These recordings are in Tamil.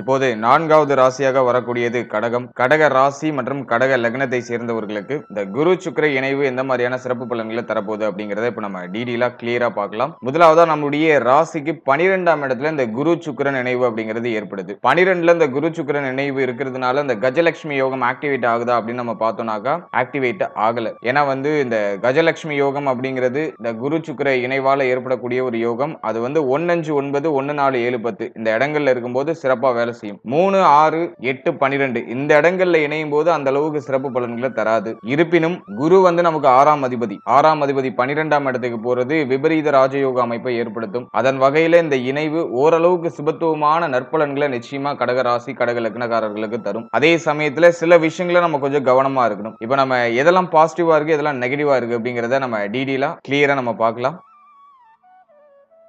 இப்போது நான்காவது ராசியாக வரக்கூடியது கடகம். கடக ராசி மற்றும் கடக லக்னத்தை சேர்ந்தவர்களுக்கு இந்த குரு சுக்கிர இணைவு எந்த மாதிரியான சிறப்பு பலன்களை தரப்போகுது அப்படிங்கறத இப்ப நம்ம டீடெயிலா கிளியரா பார்க்கலாம். முதலாவதா நம்முடைய ராசிக்கு பனிரெண்டாம் இடத்துல இந்த குரு சுக்கரன் இணைவு அப்படிங்கிறது ஏற்படுது. பனிரெண்டுல இந்த குரு சுக்கிரன் இணைவு இருக்கிறதுனால இந்த கஜலட்சுமி யோகம் ஆக்டிவேட் ஆகுதா அப்படின்னு நம்ம பார்த்தோம்னாக்கா ஆக்டிவேட் ஆகல. ஏன்னா வந்து இந்த கஜலட்சுமி யோகம் அப்படிங்கிறது இந்த குரு சுக்கர இணைவால ஏற்படக்கூடிய ஒரு யோகம். அது வந்து ஒன்னஞ்சு ஒன்பது ஒன்னு நாலு ஏழு பத்து. இந்த இடங்கள்ல இருக்கும்போது சிறப்பாக வேலை செய்யும். மூணு ஆறு எட்டு பனிரெண்டு. இந்த இடங்கள்ல இணையும் போது அந்த அளவுக்கு சிறப்பு பலன்களை தராது. இருப்பினும் குரு வந்து நமக்கு ஆறாம் அதிபதி. ஆறாம் அதிபதி பனிரெண்டாம் இடத்துக்கு போறது விபரீத ராஜயோக அமைப்பை ஏற்படுத்தும். அதன் வகையில இந்த இணைவு ஓரளவுக்கு சுபத்துவமான நற்பலன்களை நிச்சயமா கடக ராசி கடக லக்னக்காரர்களுக்கு தரும். அதே சமயத்துல சில விஷயங்களை நம்ம கொஞ்சம் கவனமா இருக்கணும். இப்ப நம்ம எதெல்லாம் பாசிட்டிவா இருக்கு எதெல்லாம் நெகட்டிவா இருக்கு அப்படிங்கறத நம்ம டீடெயிலா கிளியரா நம்ம பார்க்கலாம்.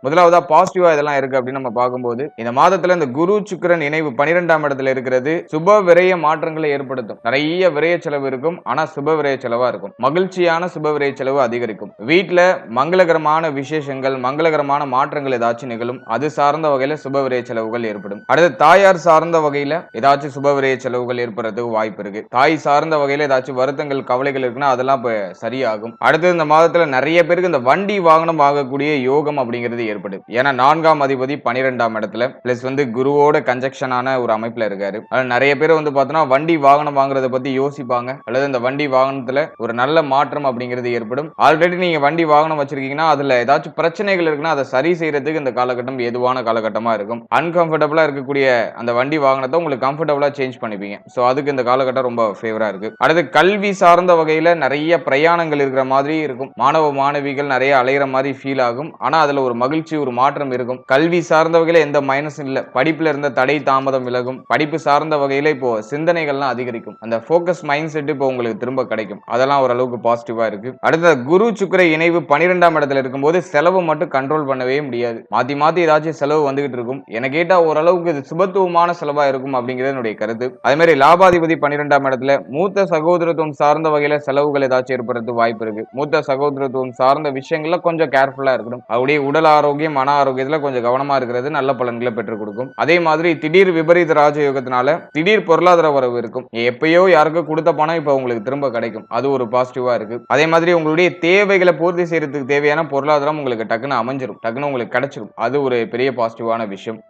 முதலாவதா பாசிட்டிவா இதெல்லாம் இருக்கு அப்படின்னு நம்ம பார்க்கும்போது இந்த மாதத்துல இந்த குரு சுக்கரன் இணைவு பனிரெண்டாம் இடத்துல இருக்கிறது சுப விரய மாற்றங்களை ஏற்படுத்தும். நிறைய விரைய செலவு இருக்கும் ஆனா சுப விரைய செலவா இருக்கும். மகிழ்ச்சியான சுப விரைய செலவு அதிகரிக்கும். வீட்டுல மங்களகரமான விசேஷங்கள் மங்களகரமான மாற்றங்கள் ஏதாச்சும் நிகழும். அது சார்ந்த வகையில சுப விரைய செலவுகள் ஏற்படும். அடுத்து தாயார் சார்ந்த வகையில ஏதாச்சும் சுப விரைய செலவுகள் ஏற்படுறதுக்கு வாய்ப்பு இருக்கு. தாய் சார்ந்த வகையில ஏதாச்சும் வருத்தங்கள் கவலைகள் இருக்குன்னா அதெல்லாம் சரியாகும். அடுத்து இந்த மாதத்துல நிறைய பேருக்கு இந்த வண்டி வாகனம் வாங்கக்கூடிய யோகம் அப்படிங்கிறது ஏற்படுது ஏன்னா நான்காம் அதிபதி பனிரெண்டாம் இடத்துல பிளஸ் வந்து குருவோட கன்ஜெக்ஷனான ஒரு அமைப்புல இருக்காரு. அதனால நிறைய பேர் வந்து பார்த்தோன்னா வண்டி வாகனம் வாங்குறத பத்தி யோசிப்பாங்க. அல்லது இந்த வண்டி வாகனத்துல ஒரு நல்ல மாற்றம் அப்படிங்கிறது ஏற்படும். ஆல்ரெடி நீங்க வண்டி வாகனம் வச்சிருக்கீங்கன்னா அதுல ஏதாச்சும் பிரச்சனைகள் இருக்குன்னா அதை சரி செய்யறதுக்கு இந்த காலகட்டம் எதுவான காலகட்டமா இருக்கும். அன்கம்ஃபர்டபுளா இருக்கக்கூடிய அந்த வண்டி வாகனத்தை உங்களுக்கு கம்ஃபர்டபுளா சேஞ்ச் பண்ணிப்பீங்க. ஸோ அதுக்கு இந்த காலகட்டம் ரொம்ப ஃபேவரா இருக்கு. அடுத்து கல்வி சார்ந்த வகையில நிறைய பிரயாணங்கள் இருக்கிற மாதிரி இருக்கும். மாணவ மாணவிகள் நிறைய அலையிற மாதிரி ஃபீல் ஆகும். ஆனா அதுல ஒரு மகிழ்ச்சி ஒரு மாற்றம் இருக்கும். கல்வி சார்ந்த வகையில எந்த மைனஸும் இல்ல. படிப்புல இருந்த தடை தாமதம் விலகும். படிப்பு சார்ந்த வகையில இப்போ சிந்தனைகள்லாம் அதிகரிக்கும். அந்த போக்கஸ் மைண்ட் செட் இப்போ உங்களுக்கு திரும்ப கிடைக்கும். அதெல்லாம் ஓரளவுக்கு பாசிட்டிவா இருக்கு. அடுத்த குரு சுக்கர இணைவு பனிரெண்டாம் இடத்துல இருக்கும்போது செலவு மட்டும் கண்ட்ரோல் பண்ணவே முடியாது. மாத்தி மாத்தி ஏதாச்சும் செலவு வந்துகிட்டு இருக்கும். என கேட்டா ஓரளவுக்கு இது சுபத்துவமான செலவா இருக்கும் அப்படிங்கிறது என்னுடைய கருத்து. அதே மாதிரி லாபாதிபதி பன்னிரெண்டாம் இடத்துல மூத்த சகோதரத்துவம் சார்ந்த வகையில செலவுகள் ஏதாச்சும் ஏற்படுறது வாய்ப்பு இருக்கு. மூத்த சகோதரத்துவம் சார்ந்த விஷயங்கள்ல கொஞ்சம் கேர்ஃபுல்லா இருக்கணும். அவருடைய உடல் ஆரோக்கியம் மன ஆரோக்கியத்துல கொஞ்சம் கவனமா இருக்கிறது நல்ல பலன்களை பெற்றுக் கொடுக்கும். அதே மாதிரி திடீர் விபரீத ராஜயோகத்தினால திடீர் பொருளாதார வரவு இருக்கும். எப்பயோ யாருக்கு கொடுத்த பணம் இப்ப உங்களுக்கு திரும்ப கிடைக்கும். அது ஒரு பாசிட்டிவா இருக்கு. அதே மாதிரி உங்களுடைய தேவைகளை பூர்த்தி செய்யறதுக்கு தேவையான பொருளாதாரம் உங்களுக்கு டக்குன்னு அமைஞ்சிரும். டக்குன்னு உங்களுக்கு கிடைச்சிரும். அது ஒரு பெரிய பாசிட்டிவான விஷயம்.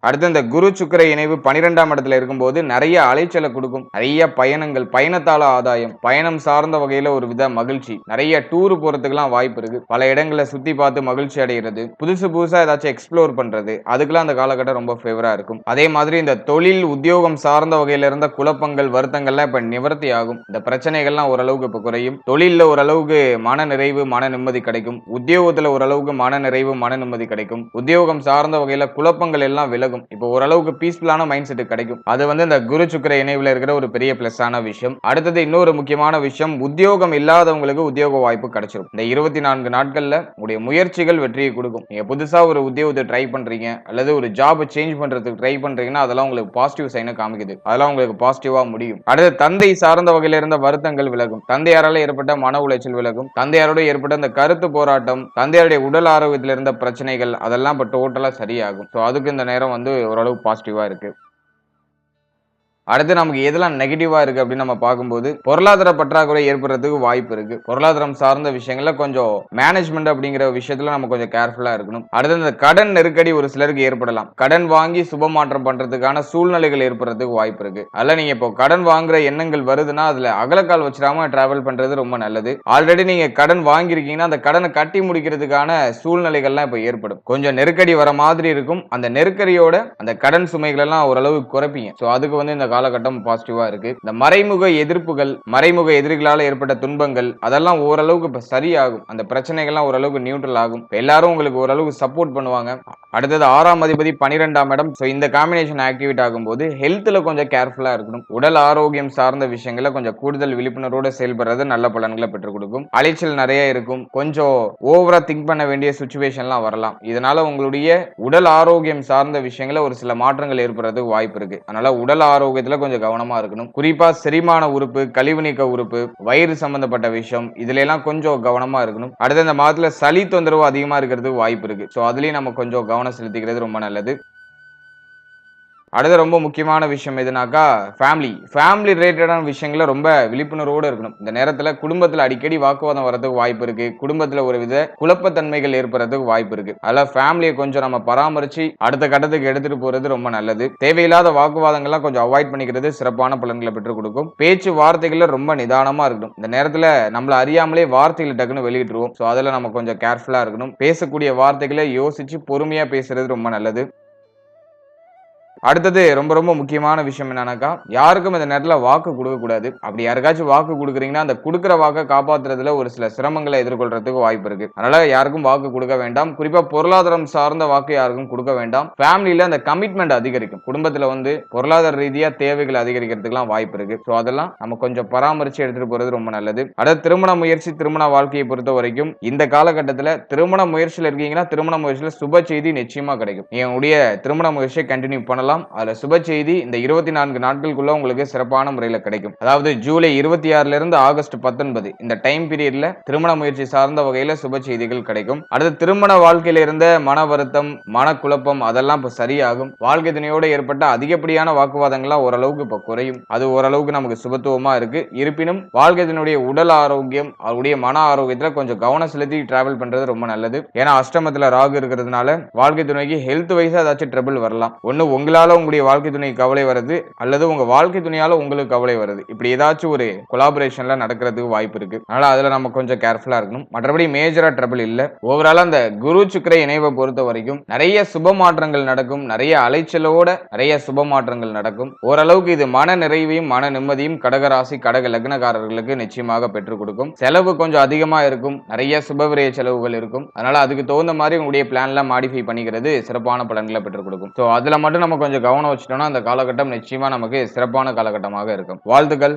அடுத்து இந்த குரு சுக்கர இணைவு பனிரெண்டாம் இடத்துல இருக்கும்போது நிறைய அலைச்சலை கொடுக்கும். நிறைய பயணங்கள் பயணத்தால ஆதாயம் பயணம் சார்ந்த வகையில ஒரு வித மகிழ்ச்சி. நிறைய டூர் போறதுக்கெல்லாம் வாய்ப்பு இருக்கு. பல இடங்களை சுத்தி பார்த்து மகிழ்ச்சி அடைகிறது புதுசு புதுசா ஏதாச்சும் எக்ஸ்ப்ளோர் பண்றது அதுக்கெல்லாம் அந்த காலகட்டம் ரொம்ப ஃபேவரா இருக்கும். அதே மாதிரி இந்த தொழில் உத்தியோகம் சார்ந்த வகையில இருந்த குழப்பங்கள் வருத்தங்கள்லாம் இப்ப நிவர்த்தி ஆகும். இந்த பிரச்சனைகள்லாம் ஓரளவுக்கு இப்ப குறையும். தொழில்ல ஓரளவுக்கு மன நிறைவு மன நிம்மதி கிடைக்கும். உத்தியோகத்துல ஓரளவுக்கு மன நிறைவு மன நிம்மதி கிடைக்கும். உத்தியோகம் சார்ந்த வகையில குழப்பங்கள் எல்லாம் விலகும். விலகும். இப்போ ஓரளவுக்கு பீஸ்ஃபுல்லான மைண்ட் செட் கிடைக்கும். அது வந்து இந்த குரு சுக்கர இணைவில் இருக்கிற ஒரு பெரிய பிளஸ் ஆன விஷயம். அடுத்தது இன்னொரு முக்கியமான விஷயம் உத்தியோகம் இல்லாதவங்களுக்கு உத்தியோக வாய்ப்பு கிடைச்சிடும் இந்த இருபத்தி நான்கு நாட்கள்ல உங்களுடைய முயற்சிகள் வெற்றியை கொடுக்கும். நீங்க புதுசா ஒரு உத்தியோகத்தை ட்ரை பண்றீங்க அல்லது ஒரு ஜாப் சேஞ்ச் பண்றதுக்கு ட்ரை பண்றீங்கன்னா அதெல்லாம் உங்களுக்கு பாசிட்டிவ் சைனை காமிக்குது. அதெல்லாம் உங்களுக்கு பாசிட்டிவா முடியும். அடுத்து தந்தை சார்ந்த வகையில இருந்த வருத்தங்கள் விலகும். தந்தையாரால ஏற்பட்ட மன உளைச்சல் விலகும். தந்தையாரோட ஏற்பட்ட அந்த கருத்து போராட்டம் தந்தையாருடைய உடல் ஆரோக்கியத்தில் இருந்த பிரச்சனைகள் அதெல்லாம் இப்போ டோட்டலா சரியாகும். ஸோ அதுக்கு இந்த நேரம் வந்து ஓரளவு பாசிட்டிவாக இருக்குது அடுத்து நமக்கு எதெல்லாம் நெகட்டிவா இருக்கு அப்படின்னு நம்ம பார்க்கும்போது பொருளாதார பற்றாக்குறை ஏற்படுறதுக்கு வாய்ப்பு இருக்கு. பொருளாதாரம் சார்ந்த விஷயங்கள்ல கொஞ்சம் மேனேஜ்மெண்ட் அப்படிங்கிற விஷயத்துல நம்ம கொஞ்சம் கேர்ஃபுல்லா இருக்கணும். அடுத்து இந்த கடன் நெருக்கடி ஒரு சிலருக்கு ஏற்படலாம். கடன் வாங்கி சுப மாற்றம் பண்றதுக்கான சூழ்நிலைகள் ஏற்படுறதுக்கு வாய்ப்பு இருக்கு. அதில் நீங்க இப்போ கடன் வாங்குற எண்ணங்கள் வருதுன்னா அதுல அகலக்கால் வச்சிடாம டிராவல் பண்றது ரொம்ப நல்லது. ஆல்ரெடி நீங்க கடன் வாங்கியிருக்கீங்கன்னா அந்த கடனை கட்டி முடிக்கிறதுக்கான சூழ்நிலைகள்லாம் இப்போ ஏற்படும். கொஞ்சம் நெருக்கடி வர மாதிரி இருக்கும். அந்த நெருக்கடியோட அந்த கடன் சுமைகள் எல்லாம் ஓரளவு குறைப்பீங்க. ஸோ அதுக்கு வந்து இந்த காலகட்டம் பாசிட்டிவா இருக்கு. இந்த மறைமுக எதிர்ப்புகள் மறைமுக எதிரிகளால் ஏற்பட்ட துன்பங்கள் அதெல்லாம் ஓரளவுக்கு இப்ப சரியாகும். அந்த பிரச்சனைகள்லாம் ஓரளவுக்கு நியூட்ரல் ஆகும். எல்லாரும் உங்களுக்கு ஓரளவுக்கு சப்போர்ட் பண்ணுவாங்க. அடுத்தது ஆறாம் அதிபதி பனிரெண்டாம் இடம். ஸோ இந்த காம்பினேஷன் ஆக்டிவேட் ஆகும்போது ஹெல்த்ல கொஞ்சம் கேர்ஃபுல்லா இருக்கணும். உடல் ஆரோக்கியம் சார்ந்த விஷயங்களை கொஞ்சம் கூடுதல் விழிப்புணர்வோட செயல்படுறது நல்ல பலன்களை பெற்றுக் கொடுக்கும். அலைச்சல் நிறைய இருக்கும். கொஞ்சம் ஓவரா திங்க் பண்ண வேண்டிய சுச்சுவேஷன்லாம் வரலாம். இதனால உங்களுடைய உடல் ஆரோக்கியம் சார்ந்த விஷயங்கள ஒரு சில மாற்றங்கள் ஏற்படுறதுக்கு வாய்ப்பு இருக்கு. அதனால உடல் ஆரோக்கியத்தை விஷயத்துல கொஞ்சம் கவனமா இருக்கணும். குறிப்பா செரிமான உறுப்பு கழிவு நீக்க உறுப்பு வயிறு சம்பந்தப்பட்ட விஷயம் இதுல எல்லாம் கொஞ்சம் கவனமா இருக்கணும். அடுத்த இந்த மாதத்துல சளி தொந்தரவு அதிகமா இருக்கிறதுக்கு வாய்ப்பு இருக்கு. ஸோ அதுலயும் நம்ம கொஞ்சம் கவனம் செலுத்திக்கிறது ரொம்ப நல்லது. அடுத்து ரொம்ப முக்கியமான விஷயம் எதுனாக்கா ஃபேமிலி ஃபேமிலி ரிலேட்டடான விஷயங்கள ரொம்ப விழிப்புணர்வோடு இருக்கணும். இந்த நேரத்தில் குடும்பத்தில் அடிக்கடி வாக்குவாதம் வரதுக்கு வாய்ப்பு இருக்கு. குடும்பத்தில் ஒரு வித குழப்பத்தன்மைகள் ஏற்படுறதுக்கு வாய்ப்பு இருக்கு. அதில் ஃபேமிலியை கொஞ்சம் நம்ம பராமரிச்சு அடுத்த கட்டத்துக்கு எடுத்துட்டு போறது ரொம்ப நல்லது. தேவையில்லாத வாக்குவாதங்கள்லாம் கொஞ்சம் அவாய்ட் பண்ணிக்கிறது சிறப்பான பலன்களை பெற்றுக் கொடுக்கும். பேச்சு வார்த்தைகளில் ரொம்ப நிதானமா இருக்கணும். இந்த நேரத்தில் நம்மளை அறியாமலே வார்த்தைகளை டக்குன்னு வெளியிட்டுருவோம். ஸோ அதில் நம்ம கொஞ்சம் கேர்ஃபுல்லாக இருக்கணும். பேசக்கூடிய வார்த்தைகளை யோசிச்சு பொறுமையாக பேசுறது ரொம்ப நல்லது. அடுத்தது ரொம்ப ரொம்ப முக்கியமான விஷயம் என்னன்னாக்கா யாருக்கும் இந்த நேரத்தில் வாக்கு கொடுக்க கூடாது. அப்படி யாருக்காச்சும் வாக்கு கொடுக்குறீங்கன்னா அந்த கொடுக்குற வாக்கை காப்பாத்துறதுல ஒரு சில சிரமங்களை எதிர்கொள்றதுக்கு வாய்ப்பு இருக்கு. அதனால யாருக்கும் வாக்கு கொடுக்க வேண்டாம். குறிப்பா பொருளாதாரம் சார்ந்த வாக்கு யாருக்கும் கொடுக்க வேண்டாம். ஃபேமிலியில அந்த கமிட்மெண்ட் அதிகரிக்கும். குடும்பத்துல வந்து பொருளாதார ரீதியா தேவைகள் அதிகரிக்கிறதுக்குலாம் வாய்ப்பு இருக்கு. ஸோ அதெல்லாம் நம்ம கொஞ்சம் பராமரிச்சு எடுத்துட்டு போறது ரொம்ப நல்லது. அடுத்த திருமண முயற்சி திருமண வாழ்க்கையை பொறுத்த வரைக்கும் இந்த காலகட்டத்தில் திருமண முயற்சியில் இருக்கீங்கன்னா திருமண முயற்சியில் சுப செய்தி நிச்சயமா கிடைக்கும். என்னுடைய திருமண முயற்சியை கண்டினியூ பண்ணலாம். அதுல சுப செய்தி இந்த இருபத்தி நான்கு நாட்களுக்குள்ள உங்களுக்கு சிறப்பான முறையில் கிடைக்கும். அதாவது ஜூலை இருபத்தி ஆறுல இருந்து ஆகஸ்ட் பத்தொன்பது. இந்த டைம் பீரியட்ல திருமண முயற்சி சார்ந்த வகையில சுப செய்திகள் கிடைக்கும். அடுத்து திருமண வாழ்க்கையில இருந்த மன வருத்தம் மனக்குழப்பம் அதெல்லாம் இப்போ சரியாகும். வாழ்க்கை துணையோடு ஏற்பட்ட அதிகப்படியான வாக்குவாதங்கள்லாம் ஓரளவுக்கு இப்போ குறையும். அது ஓரளவுக்கு நமக்கு சுபத்துவமா இருக்கு. இருப்பினும் வாழ்க்கை துணையுடைய உடல் ஆரோக்கியம் அவருடைய மன ஆரோக்கியத்துல கொஞ்சம் கவனம் செலுத்தி டிராவல் பண்றது ரொம்ப நல்லது. ஏன்னா அஷ்டமத்துல ராகு இருக்கிறதுனால வாழ்க்கை துணைக்கு ஹெல்த் வைஸா ஏதாச்சும் ட்ரபிள் வரலாம். ஒண்ணு உங்களால உங்களுடைய வாழ்க்கை துணை கவலை வருது அல்லது உங்க வாழ்க்கை துணையால உங்களுக்கு கவலை வருது இப்படி ஏதாச்சும் ஒரு கொலாபரேஷன்ல நடக்கிறதுக்கு வாய்ப்பு இருக்கு. அதனால அதுல நம்ம கொஞ்சம் கேர்ஃபுல்லா இருக்கணும். மற்றபடி மேஜரா ட்ரபிள் இல்ல. ஓவரால் அந்த குரு சுக்கரை இணைவை பொறுத்த வரைக்கும் நிறைய சுப மாற்றங்கள் நடக்கும். நிறைய அலைச்சலோட நிறைய சுப மாற்றங்கள் நடக்கும். ஓரளவுக்கு இது மன நிறைவையும் மன நிம்மதியும் கடகராசி கடக லக்னக்காரர்களுக்கு நிச்சயமாக பெற்றுக் கொடுக்கும். செலவு கொஞ்சம் அதிகமா இருக்கும். நிறைய சுபவிரய செலவுகள் இருக்கும். அதனால அதுக்கு தகுந்த மாதிரி உங்களுடைய பிளான்ல மாடிஃபை பண்ணிக்கிறது சிறப்பான பலன்களை பெற்றுக் கொடுக்கும். ஸோ அதுல மட்டும் நம்ம கொஞ்சம் கவனம் வச்சுட்டோம்னா அந்த காலகட்டம் நிச்சயமா நமக்கு சிறப்பான காலகட்டமாக இருக்கும். வாழ்த்துக்கள்.